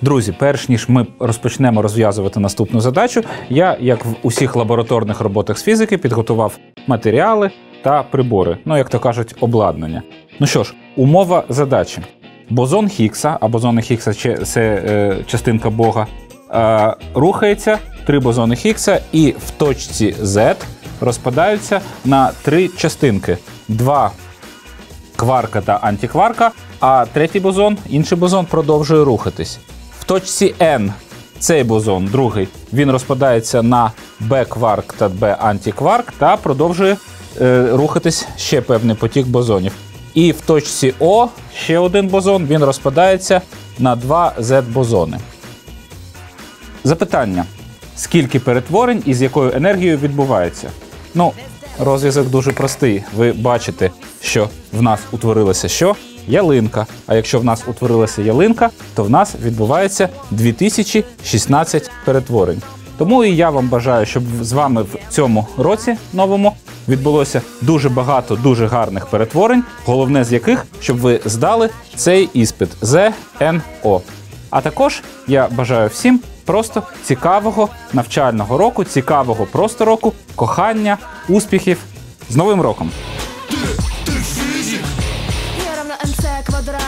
Друзі, перш ніж ми розпочнемо розв'язувати наступну задачу, я, як в усіх лабораторних роботах з фізики, підготував матеріали та прибори, ну як то кажуть, обладнання. Ну що ж, умова задачі: бозон Хіггса, а бозони Хіггса че- це е, частинка Бога, е, рухається три бозони Хіггса, і в точці Z розпадаються на три частинки: два кварка та антикварка, а третій бозон, інший бозон, продовжує рухатись. В точці N цей бозон, другий, він розпадається на Б-кварк та Б-антикварк та продовжує е, рухатись ще певний потік бозонів. І в точці О ще один бозон, він розпадається на два Z-бозони. Запитання: скільки перетворень і з якою енергією відбувається? Ну, розв'язок дуже простий. Ви бачите, що в нас утворилася що? Ялинка. А якщо в нас утворилася ялинка, то в нас відбувається 2016 перетворень. Тому і я вам бажаю, щоб з вами в цьому році новому відбулося дуже багато дуже гарних перетворень, головне з яких, щоб ви здали цей іспит ЗНО. А також я бажаю всім просто цікавого навчального року, цікавого просто року, кохання, успіхів з Новим роком! квадрат.